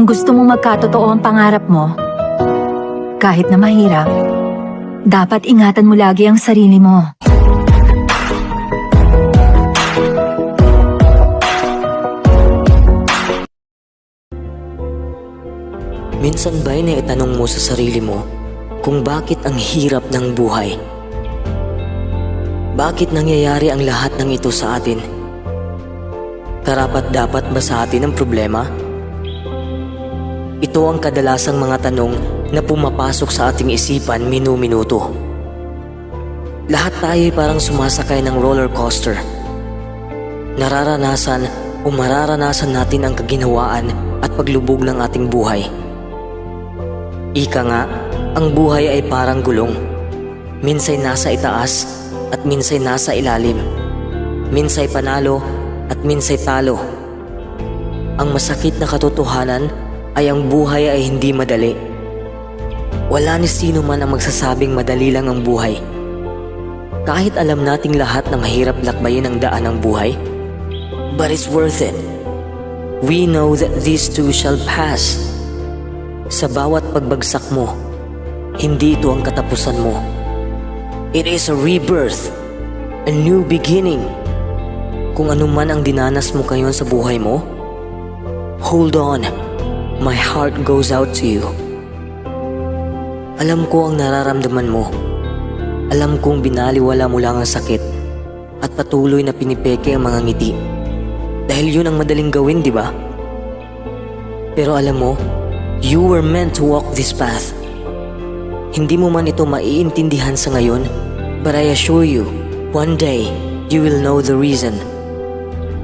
Kung gusto mong magkatotoo ang pangarap mo, kahit na mahirap, dapat ingatan mo lagi ang sarili mo. Minsan ba'y naitanong mo sa sarili mo kung bakit ang hirap ng buhay? Bakit nangyayari ang lahat ng ito sa atin? Karapat dapat ba sa atin ang problema? Ito ang kadalasang mga tanong na pumapasok sa ating isipan minu-minuto. Lahat tayo ay parang sumasakay ng roller coaster. Nararanasan o mararanasan natin ang kaginhawaan at paglubog ng ating buhay. Ika nga, ang buhay ay parang gulong. Minsay nasa itaas at minsay nasa ilalim. Minsay panalo at minsay talo. Ang masakit na katotohanan ay ang buhay ay hindi madali. Wala ni sino man ang magsasabing madali lang ang buhay. Kahit alam nating lahat na mahirap lakbayin ang daan ng buhay, but it's worth it. We know that these too shall pass. Sa bawat pagbagsak mo, hindi ito ang katapusan mo. It is a rebirth, a new beginning. Kung ano man ang dinanas mo ngayon sa buhay mo, hold on. My heart goes out to you. Alam ko ang nararamdaman mo. Alam kong binaliwala mo lang ang sakit at patuloy na pinipeke ang mga ngiti. Dahil yun ang madaling gawin, di ba? Pero alam mo, you were meant to walk this path. Hindi mo man ito maiintindihan sa ngayon, but I assure you, one day, you will know the reason.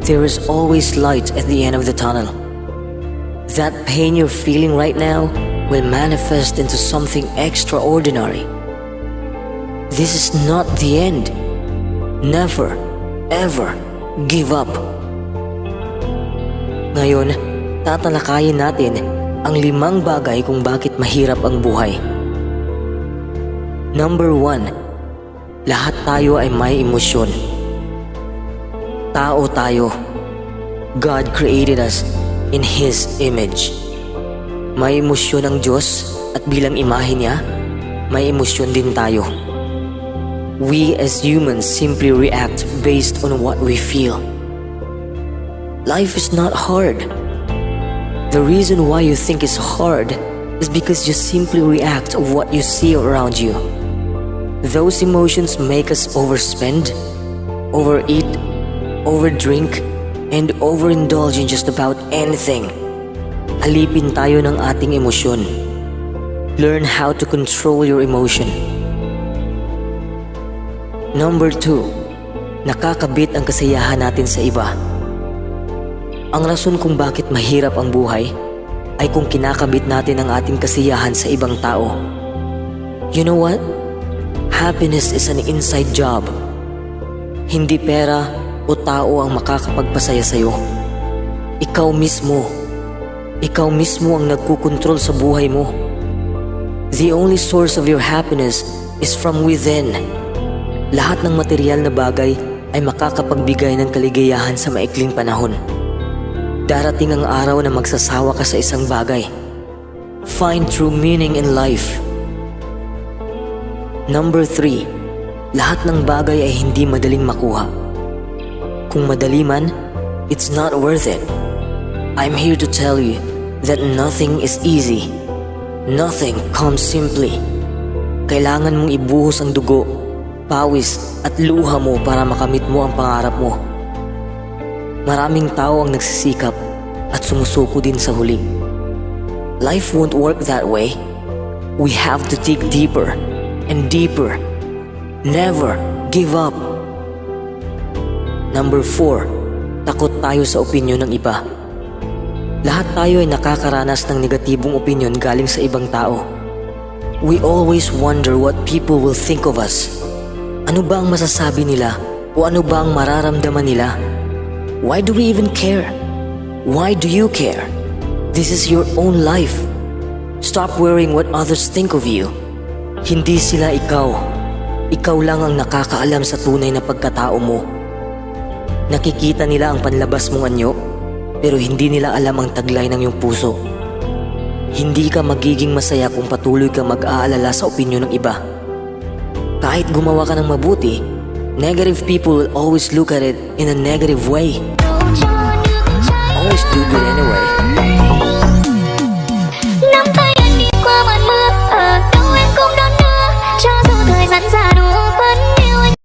There is always light at the end of the tunnel. That pain you're feeling right now will manifest into something extraordinary. This is not the end. Never, ever give up. Ngayon, tatalakayin natin ang limang bagay kung bakit mahirap ang buhay. Number one, lahat tayo ay may emosyon. Tao tayo. God created us in His image. May emosyon ang Diyos at bilang imahe niya, may emosyon din tayo. We as humans simply react based on what we feel. Life is not hard. The reason why you think it's hard is because you simply react to what you see around you. Those emotions make us overspend, overeat, overdrink, and overindulge in just about anything. Alipin tayo ng ating emosyon. Learn how to control your emotion. Number two, nakakabit ang kasiyahan natin sa iba. Ang rason kung bakit mahirap ang buhay ay kung kinakabit natin ang ating kasiyahan sa ibang tao. You know what? Happiness is an inside job. Hindi pera o tao ang makakapagpasaya sa'yo. Ikaw mismo. Ikaw mismo ang nagkukontrol sa buhay mo. The only source of your happiness is from within. Lahat ng material na bagay ay makakapagbigay ng kaligayahan sa maikling panahon. Darating ang araw na magsasawa ka sa isang bagay. Find true meaning in life. Number 3. Lahat ng bagay ay hindi madaling makuha. Kung madali man, it's not worth it. I'm here to tell you that nothing is easy. Nothing comes simply. Kailangan mong ibuhos ang dugo, pawis at luha mo para makamit mo ang pangarap mo. Maraming tao ang nagsisikap at sumusuko din sa huli. Life won't work that way. We have to dig deeper and deeper. Never give up. Number 4. Takot tayo sa opinyon ng iba. Lahat tayo ay nakakaranas ng negatibong opinyon galing sa ibang tao. We always wonder what people will think of us. Ano ba ang masasabi nila o ano ba ang mararamdaman nila? Why do we even care? Why do you care? This is your own life. Stop worrying what others think of you. Hindi sila ikaw. Ikaw lang ang nakakaalam sa tunay na pagkatao mo. Nakikita nila ang panlabas mong anyo, pero hindi nila alam ang taglay ng iyong puso. Hindi ka magiging masaya kung patuloy kang mag-aalala sa opinyon ng iba. Kahit gumawa ka ng mabuti, negative people will always look at it in a negative way.